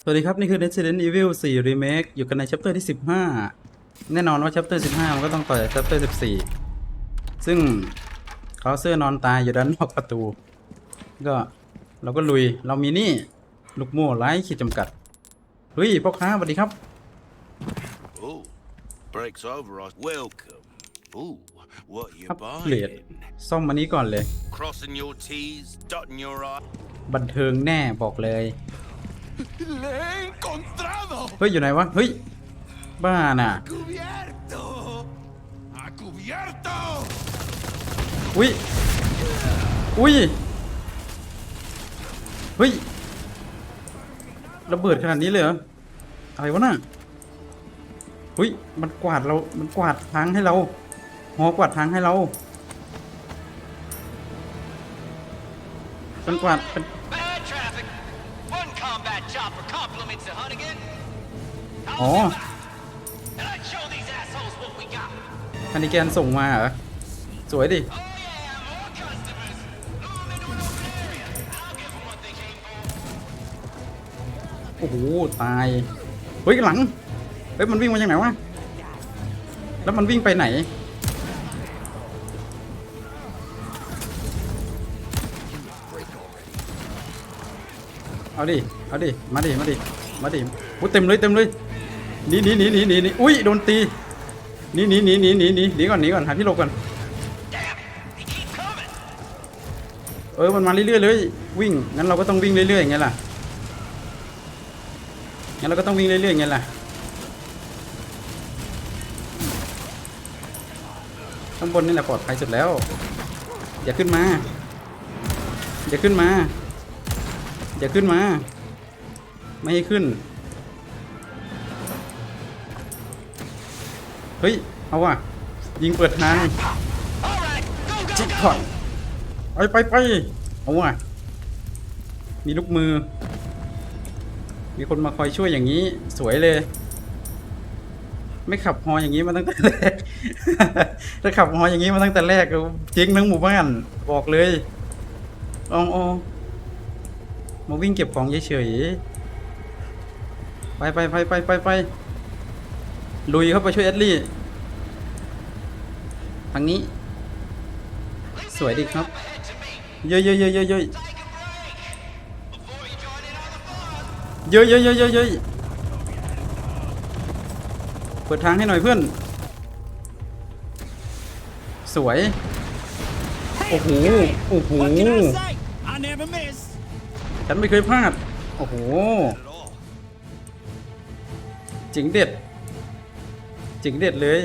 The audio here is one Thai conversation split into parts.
สวัสดีครับ นี่คือ Resident Evil 4 Remake อยู่กันใน chapter ที่ 15 แน่นอนว่า chapter 15 มันก็ต้องต่อจาก chapter 14 ซึ่งเขาเสื้อนอนตายอยู่ด้านนอกประตู ก็เราก็ลุยเรามีนี่ ลูกโม่ไร้ขีดจำกัดเฮ้ยพ่อค้าสวัสดีครับ Oh, breaks over us. Welcome. Ooh, what you อัปเกรด buying? ซ่อมมันนี้ก่อนเลย Crossing your T's, dotting your I. บันเทิงแน่บอกเลย ¡Le he encontrado! เฮ้ยอยู่ไหนวะ เฮ้ย บ้าน่ะ ¡Cubierto! ¡A cubierto! อุ้ย อุ้ย เฮ้ย ระเบิดขนาดนี้เลยเหรอ อะไรวะน่ะเฮ้ย มันกวาดเรา มันกวาดทางให้เรา หอกวาดทางให้เรา มันกวาดเป็น we got. ฮันนิแกนส่งมาเหรอ สวยดิ Oh yeah, more customers. Lure 'em into an open area. I'll give 'em what they came for. โอ้โห ตาย เฮ้ย หลัง เฮ้ย มันวิ่งมาจากไหนวะ แล้วมันวิ่งไปไหน เอาดิ เอาดิ มาดิ มาดิ มาดิโอ้เต็มเลยเต็มเลยหนีหนีหนีหนีหนีหนีอุ้ยโดนตีหนีหนีหนีหนีหนีหนีหนีก่อนหนีก่อนหาที่หลบก่อนเออมันมาเรื่อยๆเลยวิ่งงั้นเราก็ต้องวิ่งเรื่อยๆอย่างเงี้ยล่ะงั้นเราก็ต้องวิ่งเรื่อยๆอย่างเงี้ยล่ะข้างบนนี่แหละปลอดภัยสุดแล้ว อย่าขึ้นมา อย่าขึ้นมา อย่าขึ้นมา ไม่ให้ขึ้น เฮ้ย เอาว่ะ ยิงเปิดทางจิกพอตไปไปไปเอาว่ะ มีลูกมือ มีคนมาคอยช่วยอย่างนี้ สวยเลย ไม่ขับฮออย่างนี้มาตั้งแต่แรก ถ้าขับฮออย่างนี้มาตั้งแต่แรกก็เจ๊งทั้งหมู่บ้าน บอกเลยเอ๋อามาวิ่งเก็บของเฉยๆ ไปไปไปไปไปไปลุยเข้าไปช่วยแอดลี่ทางนี้ สวยดีครับ Ahead to me. เยอะเยอะเยอะเยอะเยอะ Take a break. Before you join in on the fun. เยอะเยอะเยอะเยอะเยอะเปิดทางให้หน่อยเพื่อน สวย โอ้โห โอ้โห What can I say? I never miss. ฉันไม่เคยพลาด โอ้โห จิงเด็ดจิงเด็ดเลย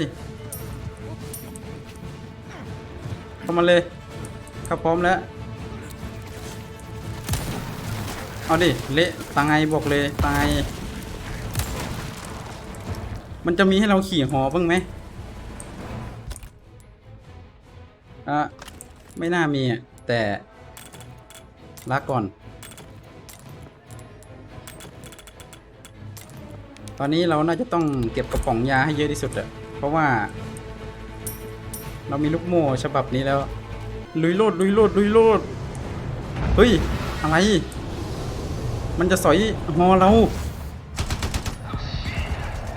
เข้ามาเลยเข้าพร้อมแล้ว เอาดิ เละตายบอกเลยตาย มันจะมีให้เราขี่หอบ้างไหมอะไม่น่ามีแต่ลาก่อน ตอนนี้เราน่าจะต้องเก็บกระป๋องยาให้เยอะที่สุดอะเพราะว่า เรามีลูกโม่ฉบับนี้แล้ว ลุยโลดลุยโลดลุยโลดเฮ้ย อะไร มันจะสอยฮอเรา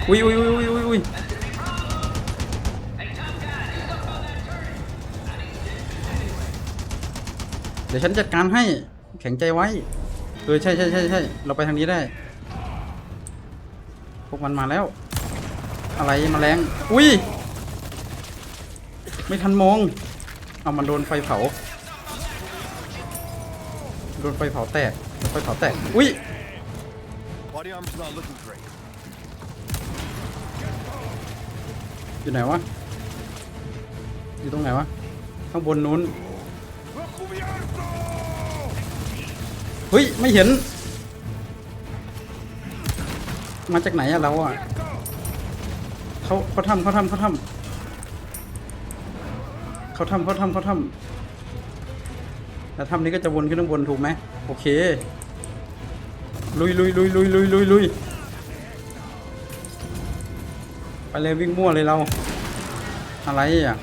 อุ้ยอุ้ยอุ้ยอุ้ยอุ้ยอุ้ยเดี๋ยวฉันจัดการให้แข็งใจไว้เออใช่ใช่ใช่ใช่เราไปทางนี้ได้ วกมันมาแล้ว อะไรมาแรงอุ้ย ไม่ทันมอง เอามันโดนไฟเผา โดนไฟเผาแตกไฟเผาแตก อุ้ยอยู่ไหนวะ อยู่ตรงไหนวะ ข้างบนนู้น เฮ้ย ไม่เห็น มาจากไหนอะเราอะเขาเขาทำเขาทำเขาทำเขาทำเขาทำเขาทำแล้วทำนี้ก็จะวนขึ้นข้างบนถูกไหมโอเค ลุยลุยลุยลุยลุยลุยลุยไปเลยวิ่งมั่วเลยเรา อะไรอะ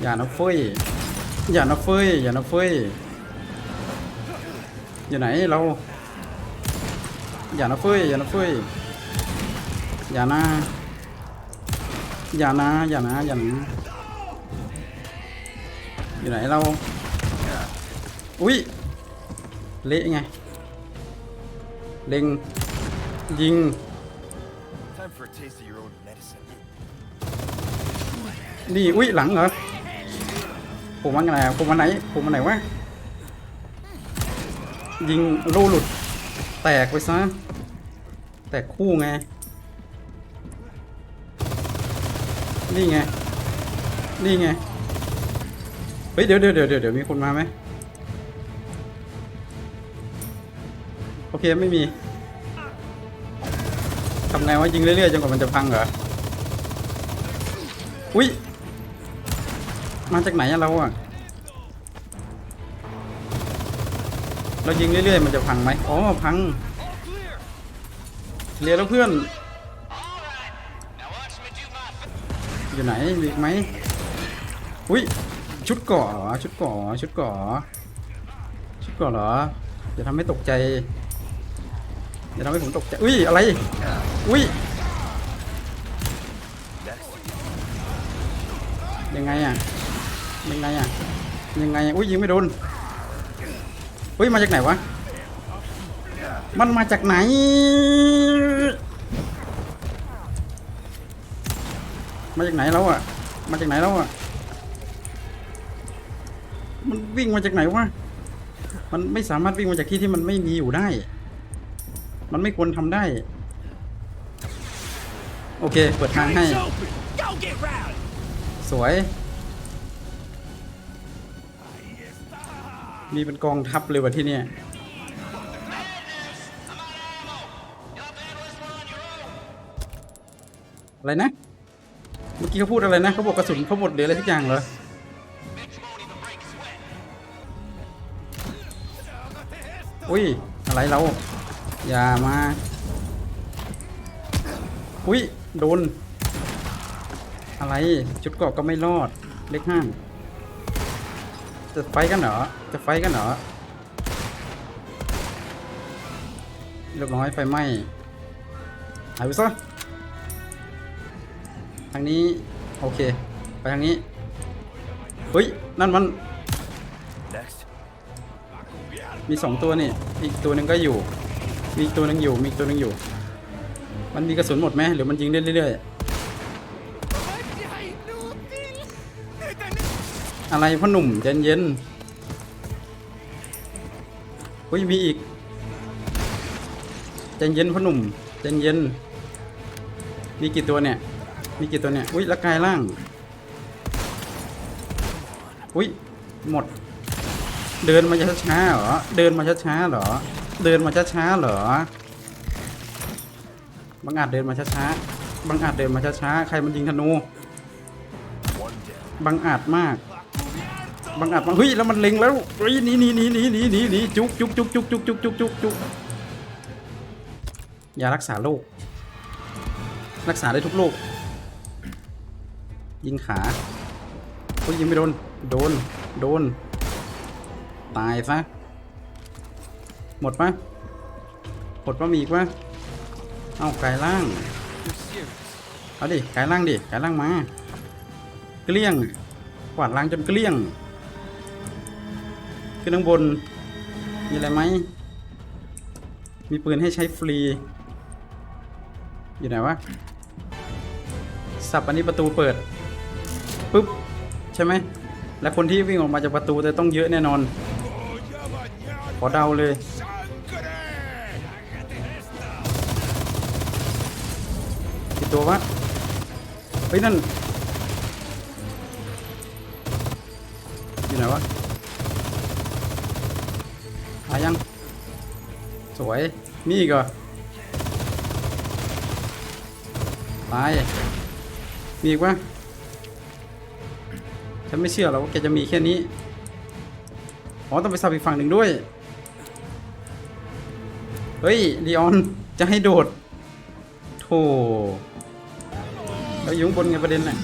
อย่านะเฟ้ยอย่านะเฟ้ยอย่านะเฟ้ยอยู่ไหนเรา อย่านะเฟ้ยอย่านะเฟ้ยอย่านะอย่านะอย่านะอย่านะอยู่ไหนเราอุ้ยเละไงเล็งยิง Time for a taste of your own medicine. นี่อุ้ยหลังเหรอผมมาไหนผมมาไหนผมมาไหนวะยิงโล่หลุด แตกไปซะ แตกคู่ไง นี่ไง นี่ไง เฮ้ย เดี๋ยวเดี๋ยวเดี๋ยวเดี๋ยวมีคนมาไหมโอเค ไม่มีทำไงวะยิงเรื่อยๆจนกว่ามันจะพังเหรอ อุ้ย มาจากไหนอะเราอะ เรายิงเรื่อยๆ มันจะพังไหมอ๋อ พังเรียแล้วเพื่อน อยู่ไหนมีไหมอุ้ย ชุดเก่อชุดเก่อชุดเก่อชุดเก่อเหรออย่าทำให้ตกใจอย่าทำให้ผมตกใจ อุ้ย อะไร อุ้ย ยังไงอะ ยังไงอะ ยังไง อุ้ยยิงไม่โดน อุ้ยมาจากไหนวะ มันมาจากไหน มาจากไหนแล้วอะ มาจากไหนแล้วอะ มันวิ่งมาจากไหนวะ มันไม่สามารถวิ่งมาจากที่ที่มันไม่มีอยู่ได้ มันไม่ควรทำได้ โอเค เปิดทางให้ สวย มีเป็นกองทัพเลยว่ะที่เนี่ยอะไรนะ เมื่อกี้เขาพูดอะไรนะเขาบอกกระสุนเขาหมดเหลืออะไรทุกอย่างเหรออุ้ย อะไรเรา อย่ามา อุ้ย โดน อะไรชุดเกราะก็ไม่รอด เล็กห้าง จะไฟกันเหรอ จะไฟกันเหรอ เรียบร้อยไฟไหม้หายไปซะทางนี้ โอเค ไปทางนี้ เฮ้ย นั่นมัน Next. มีสองตัวนี่ อีกตัวหนึ่งก็อยู่ มีอีกตัวหนึ่งอยู่ มีอีกตัวหนึ่งอยู่ มันมีกระสุนหมดไหมหรือมันยิงได้เรื่อยๆ อะไรพ่อหนุ่มเย็นเย็นๆเฮ้ยมีอีกใจเย็นพ่อหนุ่มใจเย็นมีกี่ตัวเนี่ย มีกี่ตัวเนี่ย อุ้ยละกายล่าง อุ้ยหมด เดินมาช้าๆเหรอ เดินมาช้าๆเหรอ เดินมาช้าๆเหรอบางอาจเดินมาช้าๆบางอาจเดินมาช้าๆใครมันยิงธนูบางอาจมาก บางอาจมากเฮ้ยแล้วมันเล็งแล้วเฮ้ยหนีหนีหนีหนีหนีหนีหนีจุกจุกจุกจุกจุกจุกจุกจุกจุกยารักษาโรครักษาได้ทุกโรคยิงขาเฮ้ยยิงไม่โดนโดนโดน ตายซะหมดปะหมดปะมีอีกปะเอ้ากายล่างเอาดิกายล่างดิกายล่างมาเกลี้ยงกวาดล้างจนเกลี้ยง ขึ้นข้างบน มีอะไรไหม มีปืนให้ใช้ฟรี อยู่ไหนวะ สับอันนี้ประตูเปิดปุ๊บ ใช่ไหม และคนที่วิ่งออกมาจากประตูจะต้องเยอะแน่นอน ขอเดาเลย กี่ตัววะ เฮ้ยนั่นอยู่ไหนวะายัง สวย มีอีกเหรอตายมีอีกวะฉันไม่เชื่อหรอกว่าแกจะมีแค่นี้ อ๋อ ต้องไปสับอีกฝั่งหนึ่งด้วย เฮ้ยลีออน จะให้โดดโธ่แล้วอยุ่งบนไงประเด็นน่ะ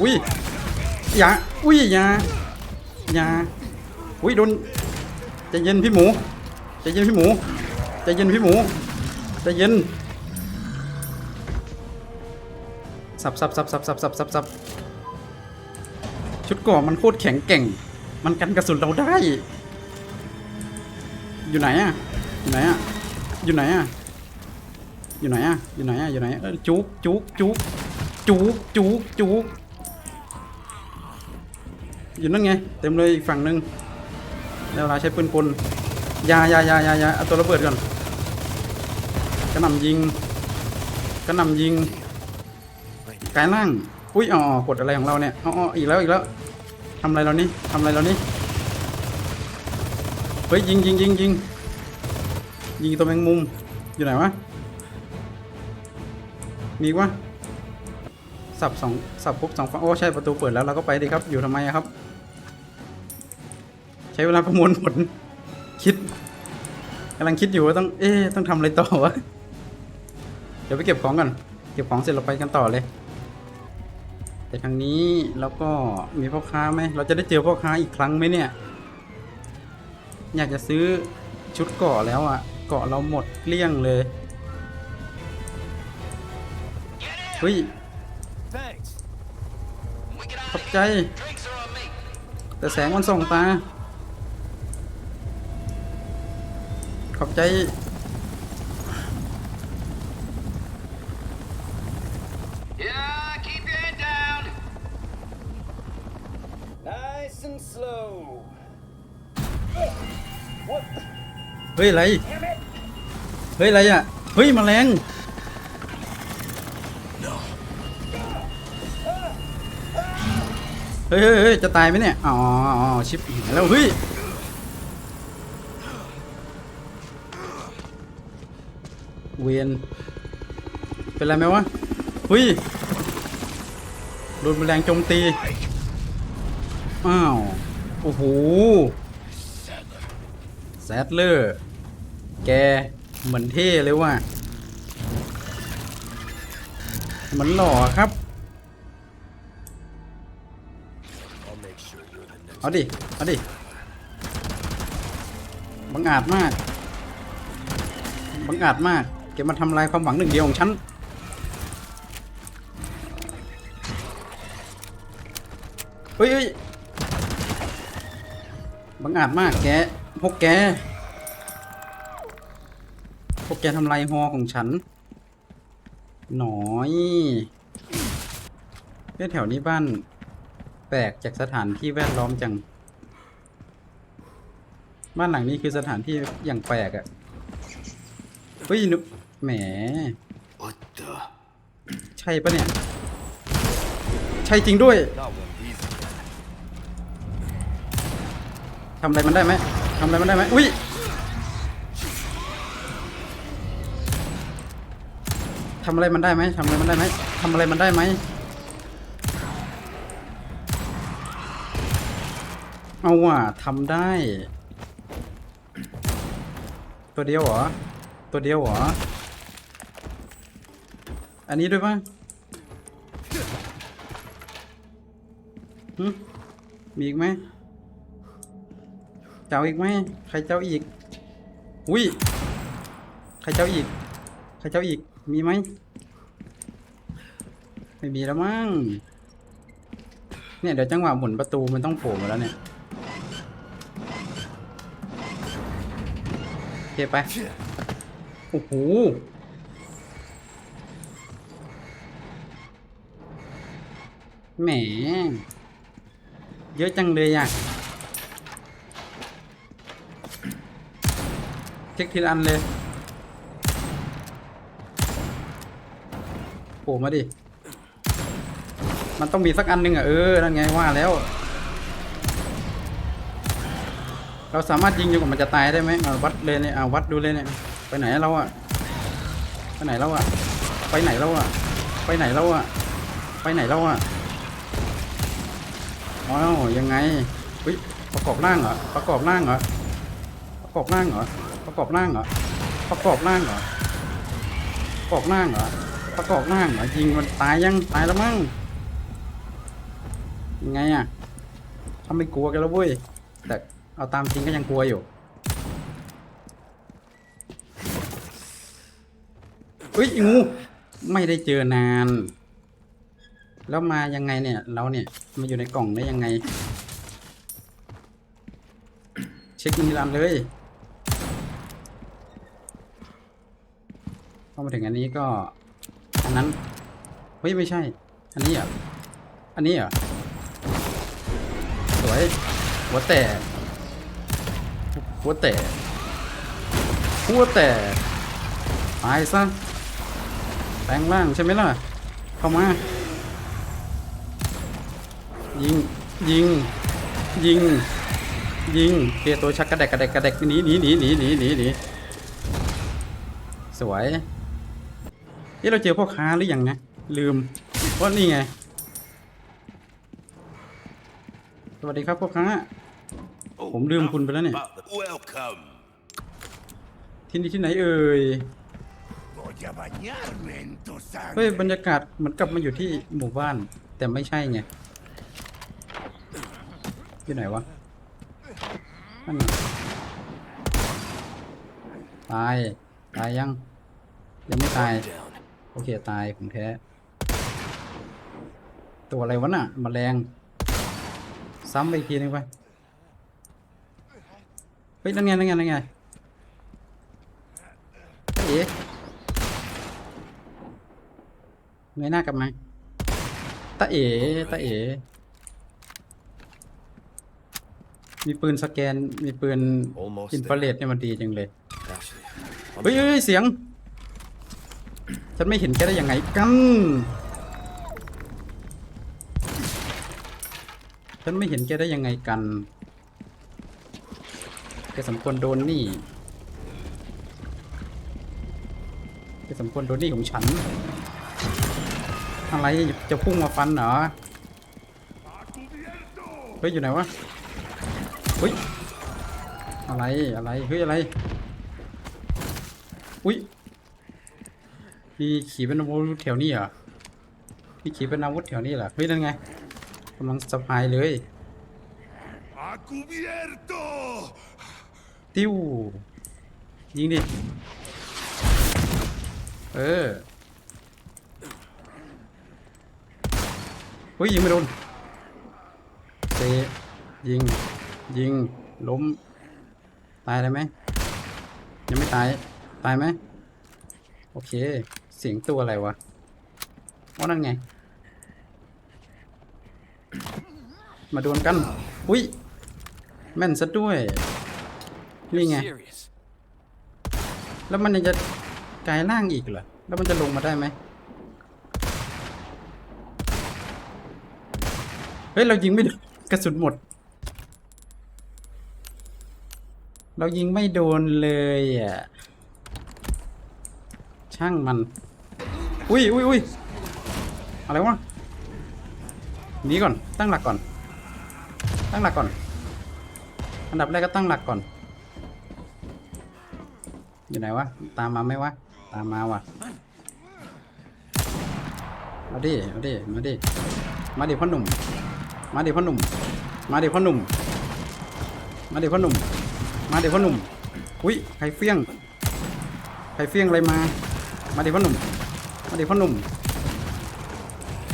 อุ้ยอย่าอุ้ยอย่าอย่าอุ้ยโดน ใจเย็นพี่หมูใจเย็นพี่หมูใจเย็นพี่หมูใจเย็นสับสับสับสับสับสับสับสับชุดก่อมันโคตรแข็งแกร่ง มันกันกระสุนเราได้ อยู่ไหนอะอยู่ไหนอะอยู่ไหนอะอยู่ไหนอะอยู่ไหนอะอยู่ไหนเออจุกจุกจุกจุกจุกจุกอยู่นั่นไง เต็มเลยอีกฝั่งหนึ่ง เวลาใช้ปืนกลยายายายายาเอาตัวระเบิดก่อนกระหน่ำยิงกระหน่ำยิงกายล่างอุ้ยอ๋อกดอะไรของเราเนี่ยอ๋ออีกแล้วอีกแล้วทำอะไรเรานี่ทำอะไรเรานี่เฮ้ยยิงยิงยิงยิงยิงตัวแมงมุมอยู่ไหนวะมีวะสับสองสับครบสองฝั่งโอ้ใช่ประตูเปิดแล้วเราก็ไปดีครับอยู่ทำไมครับ ช้เวลาประมวลผล คิดกำลังคิดอยู่ว่าต้องเอ๊ะต้องทำอะไรต่อวะเดี๋ยวไปเก็บของก่อนเก็บของเสร็จเราไปกันต่อเลย แต่ทางนี้แล้วก็มีพ่อค้าไหมเราจะได้เจอพ่อค้าอีกครั้งไหมเนี่ย อยากจะซื้อชุดเกาะแล้วอะ่ะเกาะเราหมดเกลี้ยงเลยเฮ้ย Thanks. When we get out ขอบ of ใจ here, drinks are on me. แต่แสงมันส่องตา อบใจ Yeah, keep your head down. Nice and slow. เฮ้ย อะไรเฮ้ย อะไรอะ เฮ้ยแมลง เฮ้ยเฮ้ยเฮ้ยจะตายไหมเนี่ย อ๋ออ๋อชิปหายแล้ว เฮ้ย เวียนเป็นไรไหมวะเฮ้ยโดนแมลงโจมตี อ้าว โอ้โหแซดเลอร์ แก เหมือนเท่เลยว่ะเหมือนหล่อครับ เอาดิ เอาดิ บังอาจมาก บังอาจมาก แกมาทำลายความหวังหนึ่งเดียวของฉัน เฮ้ยบังอาจมากแก พวกแก พวกแกทำลายฮอของฉัน หน่อยเฮ้ยแถวนี้บ้าน แปลกจากสถานที่แวดล้อมจัง บ้านหลังนี้คือสถานที่อย่างแปลกอะ่ะ ฮ้ยนุแหม What the? ใช่ปะเนี่ย ใช่จริงด้วย Not one of these again. ทำอะไรมันได้ไหมทำอะไรมันได้ไหมอุ้ย ทำอะไรมันได้ไหมทำอะไรมันได้ไหมทำอะไรมันได้ไหม เอาว่ะทำได้ ตัวเดียวเหรอ ตัวเดียวเหรอ อันนี้ด้วยปะมีอีกไหม เจ้าอีกไหม ใครเจ้าอีก อุ้ย ใครเจ้าอีก ใครเจ้าอีก มีไหม ไม่มีแล้วมั้ง เนี่ยเดี๋ยวจังหวะหมุนประตูมันต้องโผล่มาแล้วเนี่ย โอเคไป โอ้โหแหม เยอะจังเลยอะเช็คทีละอันเลยโผล่มาดิ มันต้องมีสักอันหนึ่งอะ เออ นั่นไงว่าแล้ว เราสามารถยิงจนกว่ามันจะตายได้ไหมเอาวัดเลยเนี่ยเอาวัดดูเลยเนี่ย ไปไหนเราอะไปไหนเราอะไปไหนเราอะไปไหนเราอะไปไหนเราอะอ๋อยังไงเฮ้ยประกอบร่างเหรอประกอบร่างเหรอประกอบร่างเหรอประกอบร่างเหรอประกอบร่างเหรอประกอบร่างเหรอประกอบร่างเหรอยิงมันตายยังตายแล้วมั้งยังไงอะทำไม่กลัวกันแล้วเว้ยแต่เอาตามจริงก็ยังกลัวอยู่ เอ้ยงูไม่ได้เจอนาน แล้วมายังไงเนี่ย เราเนี่ยมาอยู่ในกล่องได้ยังไง เช็คอินรันเลยเข้ามาถึงอันนี้ก็อันนั้นเฮ้ยไม่ใช่ อันนี้อะอันนี้อะสวยหัวแต่หัวแต่หัวแต่ตายซะ ลงร่างใช่ไหมล่ะ เข้ามา ยิง ยิง ยิง ยิงเคลียร์ตัวชักกระแดกกระแดกกระแดกหนีหนีหนีหนีหนีหนีหนีสวยนี่เราเจอพ่อค้าหรือยังนะลืมว่านี่ไง สวัสดีครับพ่อค้า ผมลืมคุณไปแล้วเนี่ย Welcome. ที่นี่ที่ไหนเอ่ย เฮ้ยบรรยากาศเหมือนกลับมาอยู่ที่หมู่บ้าน แต่ไม่ใช่ไงที่ไหนวะนั่นตาย ตายยัง ยังไม่ตาย โอเค ตายของแท้ตัวอะไรวะน่ะมแมลง ซ้ำไปอีกทีนึงไป เฮ้ยนั่นไงนั่นไงนั่นไงเอ๊ะ เงยหน้ากลับมาตาเอ๋ตาเอ๋มีปืนสแกน มีปืน Almost อินฟราเรดเนี่ยมันดีจังเลย Actually, I'm เฮ้ยเฮ้ยเฮ้ยเสียง ฉันไม่เห็นแกได้ยังไงกัน ฉันไม่เห็นแกได้ยังไงกัน แกสมควรโดนนี่ แกสมควรโดนนี่ของฉัน อะไรจะพุ่งมาฟันเหรอเฮ้ยอยู่ไหนวะเฮ้ยอะไรอะไรเฮ้ยอะไรอุ้ยมีขี่เป็นอาวุธแถวนี้เหรอมีขี่เป็นอาวุธแถวนี้เหรอเฮ้ยนั่นไงกำลังสะพายเลย ¡A cubierto! ติ้วยิงดิเออ ฮ้ยยิงไม่โดนเซยิง ยิง ล้ม ตายได้ไหม ยังไม่ตาย ตายไหม โอเค เสียงตัวอะไรวะว่านั่นไง มาดวลกัน อุ้ย แม่นซะด้วย นี่ไง แล้วมันยังจะกลายร่างอีกเหรอ แล้วมันจะลงมาได้ไหม เฮ้ยเรายิงไม่โดนกระสุนหมด เรายิงไม่โดนเลยอะ ช่างมัน อุ้ยอุ้ยอุ้ยอะไรวะหนีก่อนตั้งหลักก่อน ตั้งหลักก่อน อันดับแรกก็ตั้งหลักก่อน อยู่ไหนวะ ตามมาไหมวะ ตามมาวะมาดิ มาดิ มาดิ มาดิพ่อหนุ่ม มาเดิพ่อหนุ่ม มาเดิพ่อหนุ่ม มาเดิพ่อหนุ่ม มาเดิพ่อหนุ่ม อุ้ยใครเฟี้ยง ใครเฟี้ยงอะไรมา มาเดิพ่อหนุ่ม มาเดิพ่อหนุ่ม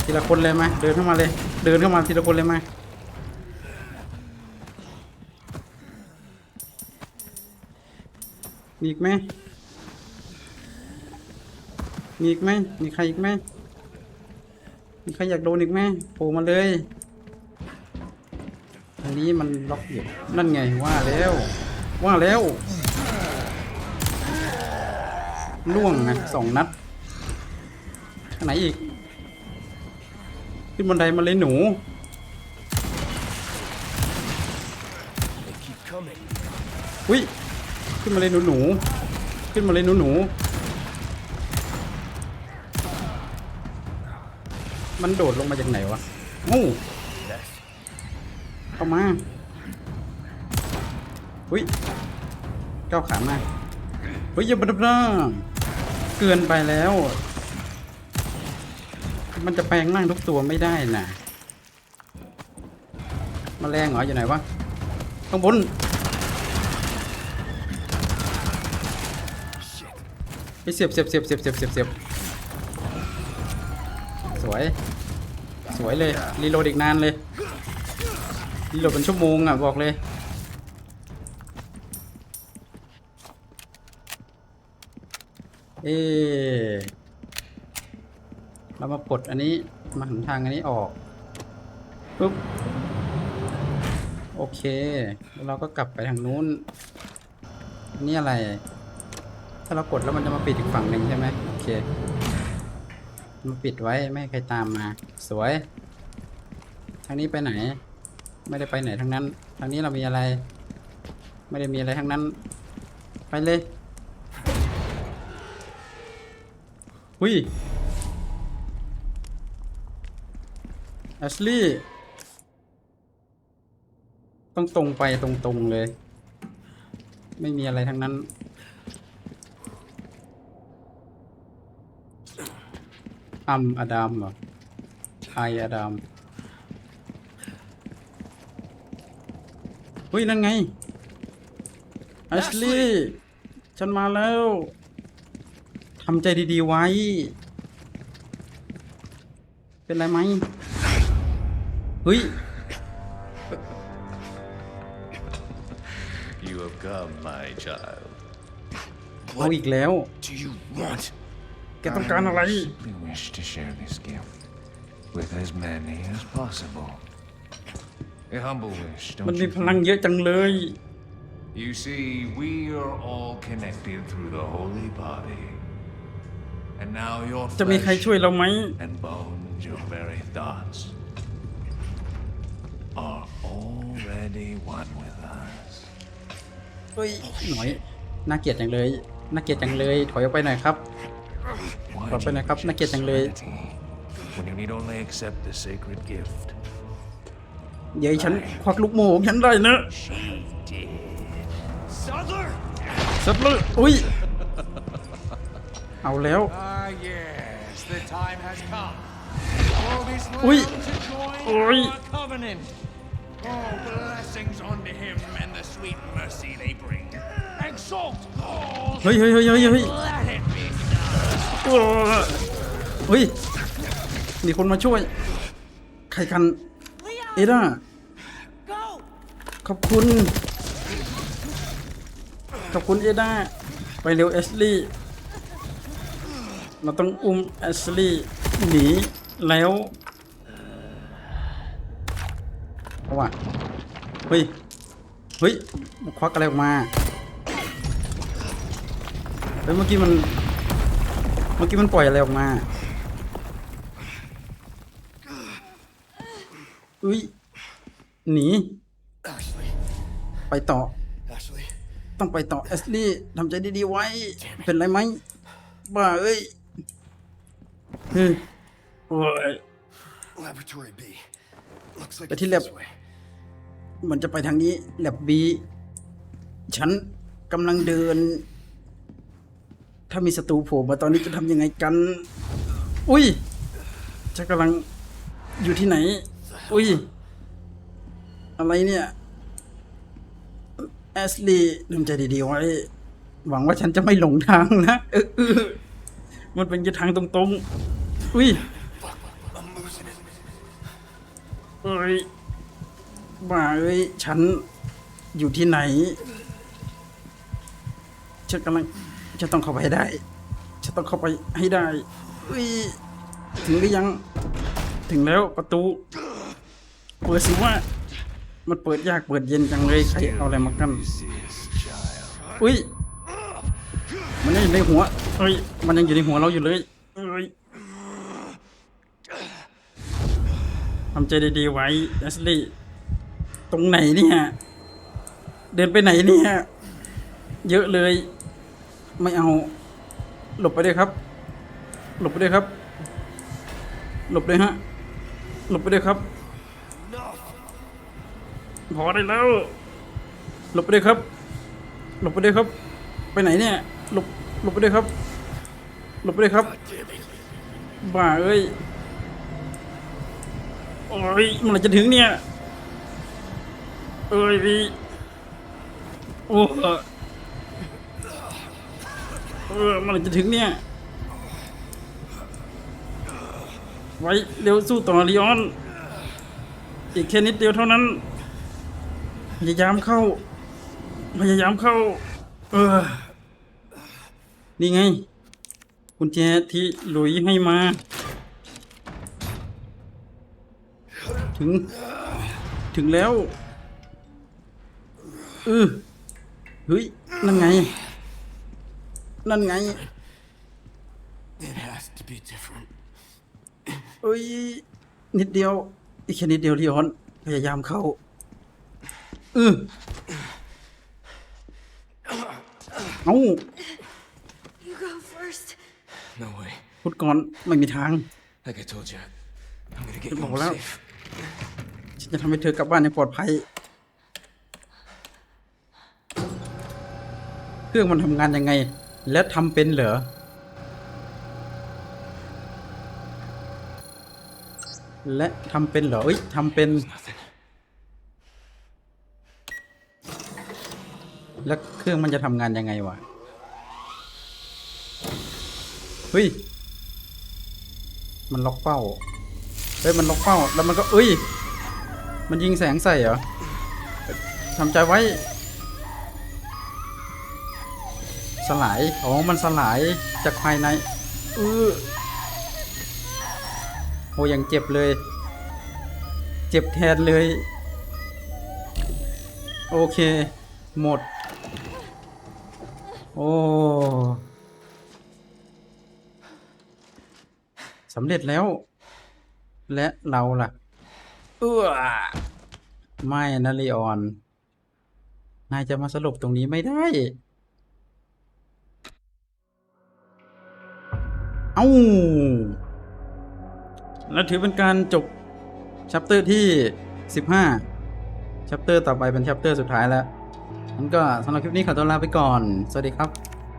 ทีละคนเลยมา เดินเข้ามาเลย เดินเข้ามาทีละคนเลยมามีอีกไหมมีอีกไหมมีใครอีกไหมมีใครอยากโดนอีกไหมโผล่มาเลย นี้มันล็อกอยู่นั่นไงว่าแล้ว ว่าแล้วล่วงนะสองนัดอันไหนอีก ขึ้นบันไดมาเลยหนูอุ้ยขึ้นมาเลยหนูหนูขึ้นมาเลยหนูหนูมันโดดลงมาจากไหนวะงู เข้ามาอุ้ยก้าวขามาเฮ้ยอย่าบัดบ้าเกินไปแล้ว มันจะแปลงร่างทุกตัวไม่ได้น่ะมาแมลงเหรออยู่ไหนวะข้างบนไปเสียบเสียบเสียบเสียบเสียบเสียบเสียบสวย สวยเลยรีโหลดอีกนานเลย หลดเป็นชั่วโมงอะบอกเลยเอ๊ะเรามาปลดอันนี้มาหันทางอันนี้ออกปุ๊บโอเคแล้วเราก็กลับไปทางนู้นนนี้อะไร ถ้าเรากดแล้วมันจะมาปิดอีกฝั่งหนึ่งใช่ไหมโอเคมาปิดไว้ไม่ให้ใครตามมา สวย ทางนี้ไปไหน ไม่ได้ไปไหนทั้งนั้น ทางนี้เรามีอะไร ไม่ได้มีอะไรทั้งนั้น ไปเลยหุยแอชลี่ ต้องตรงไปตรงๆเลย ไม่มีอะไรทั้งนั้น อัมอดัมเหรอไออดัม เฮ้ยนั่นไงแอชลี่ฉันมาแล้วทำใจดีๆไว้ เป็นไรไหมเฮ้ย You have come, my child. เอาอีกแล้ว Do you want? แกต้องการอะไร I simply wish to share this gift with as many as possible. A humble wish, มัน don't มี you พลัง think? เยอะจังเลย You see, we are all connected through the holy body. And now your จะมีใคร flesh ช่วยเราไหม and bones, your very thoughts, are already one with us. เฮ้ยหน่อยน่าเกลียดจังเลยน่าเกลียดจังเลย ถอยออกไปหน่อยครับ Why Papá, do you nakap- choose nakita ang lay- serenity when you need only accept the sacred gift? เดี๋ยวฉันควักลูกโม่ของฉันได้นะ Sadler! สัตว์เลยอุ้ย เอาแล้ว Ah, yes, the time has come. For this Ui. realm to join Ui. our covenant. Oh, blessings unto him and the sweet mercy they bring. Exalt all. เฮ้ยเฮ้ยเฮ้ยเฮ้ยเฮ้ย Let it be เฮ้ย มีคนมาช่วย ใครกัน เอด้า ขอบคุณ ขอบคุณเอด้าไปเร็วเอชลี่ เราต้องอุ้มเอชลี่หนีแล้วเอาว่ะเฮ้ย เฮ้ยมันควักอะไรออกมาเฮ้ยเมื่อกี้มัน เมื่อกี้มันปล่อยอะไรออกมา อุ้ย หนี ไปต่อ Ashley. ต้องไปต่อเอสลี่ทำใจดีๆไว้ เป็นไรไหมบ้าเอ้ยเฮ้ยโอ้ย Laboratory B. Looks like But it's he left- this way. มันจะไปทางนี้แลบบีฉันกำลังเดิน ถ้ามีศัตรูโผล่มาตอนนี้จะทำยังไงกัน อุ้ยฉันกำลังอยู่ที่ไหน อุ้ย อะไรเนี่ย แอสลีย์ทำใจดีๆไว้ หวังว่าฉันจะไม่หลงทางนะเออเออมันเป็นทางตรงๆ อุ้ยเอ้ยบ้าเอ้ย ฉันอยู่ที่ไหน ฉันกำลังจะต้องเข้าไปให้ได้ ฉันต้องเข้าไปให้ได้เอ้ย ถึงหรือยัง ถึงแล้วประตู เปิดสิว่า มันเปิดยากเปิดเย็นจังเลยใครเอาอะไรมากั้น Resist, child. อุ้ย มันยังอยู่ในหัวเอ้ย มันยังอยู่ในหัวเราอยู่เลยเอ้ยทำใจดีๆไว้แอสลี่ตรงไหนเนี่ย เดินไปไหนเนี่ย เยอะเลย ไม่เอา หลบไปด้วยครับ หลบไปด้วยครับ หลบเลยฮะ หลบไปด้วยครับ พอได้แล้ว หลบไปด้วยครับ หลบไปด้วยครับ ไปไหนเนี่ย หลบ หลบไปด้วยครับ หลบไปด้วยครับ บ้าเอ้ย โอ้ยเมันจะถึงเนี่ย เอ้ยพี่โอ้เออเมันจะถึงเนี่ย ไว้เร็วสู้ต่อลีออน อีกแค่นิดเดียวเท่านั้น พยายามเข้า พยายามเข้า เออ นี่ไง กุญแจที่หลุยให้มา ถึง ถึงแล้วเออเฮ้ย นั่นไง นั่นไง It has to be different. เอ้ย นิดเดียว อีกแค่นิดเดียวลีออน พยายามเข้า เออเอา You go first. No way. พูดก่อนไม่มีทาง Like I told you, I'm gonna get จะ you บอก home แล้ว safe. ฉันจะทำให้เธอกลับบ้านอย่างปลอดภัย เครื่องมันทำงานยังไง และทำเป็นเหรอ และทำเป็นเหรอเอ้ยทำเป็น Nothing. แล้วเครื่องมันจะทำงานยังไงวะเฮ้ย มันล็อกเป้า เฮ้ย มันล็อกเป้า แล้วมันก็เอ้ย มันยิงแสงใส่เหรอทำใจไว้ สลาย อ๋อ มันสลายจากภายในเออโอ้ยังเจ็บเลย เจ็บแทนเลย โอเค หมด โอ้สำเร็จแล้ว และเราล่ะ เอื้อไม่นะลีออน นายจะมาสรุปตรงนี้ไม่ได้ เอ้าและถือเป็นการจบชัปเตอร์ที่ 15ชัปเตอร์ต่อไปเป็นชัปเตอร์สุดท้ายแล้ว งั้นก็สำหรับคลิปนี้ขอตัวลาไปก่อน สวัสดีครับ